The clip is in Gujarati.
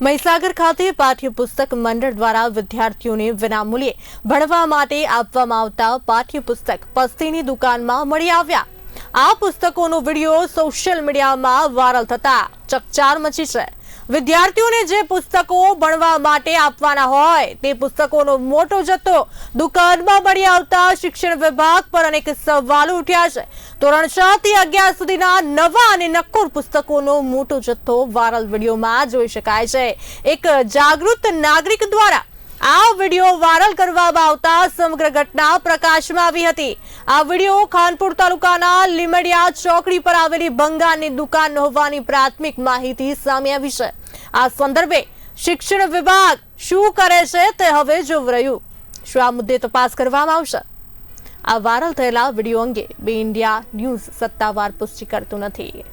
મહીસાગર ખાતે પાઠ્યપુસ્તક મંડળ દ્વારા વિદ્યાર્થીઓને વિનામૂલ્યે ભણવા માટે આપવામાં આવતા પાઠ્યપુસ્તક પસ્તીની દુકાનમાં મળી આવ્યા. આ પુસ્તકોનો વીડિયો સોશિયલ મીડિયામાં વાયરલ થતા ચકચાર મચી છે. વિદ્યાર્થીઓને જે પુસ્તકો ભણવા માટે આપવાના હોય તે પુસ્તકોનો મોટો જથ્થો દુકાનમાં મળી આવતા શિક્ષણ વિભાગ પર અનેક સવાલો ઉઠ્યા છે. ધોરણ છ થી અગિયાર સુધીના નવા અને નક્કોર પુસ્તકોનો મોટો જથ્થો વાયરલ વિડીયોમાં જોઈ શકાય છે. એક જાગૃત નાગરિક દ્વારા આ વીડિયો વાયરલ કરવામાં આવતા સમગ્ર ઘટના પ્રકાશમાં આવી હતી. આ વીડિયો ખાનપુર તાલુકાના લીમડિયા ચોકડી પર આવેલી બંગાળની દુકાન હોવાની પ્રાથમિક માહિતી સામે આવી છે. આ સંદર્ભે શિક્ષણ વિભાગ શું કરે છે તે હવે જોવ રહ્યું. શું આ મુદ્દે તપાસ કરવામાં આવશે? આ વાયરલ થયેલા વીડિયો અંગે બે ઇન્ડિયા ન્યૂઝ સત્તાવાર પુષ્ટિ કરતું નથી.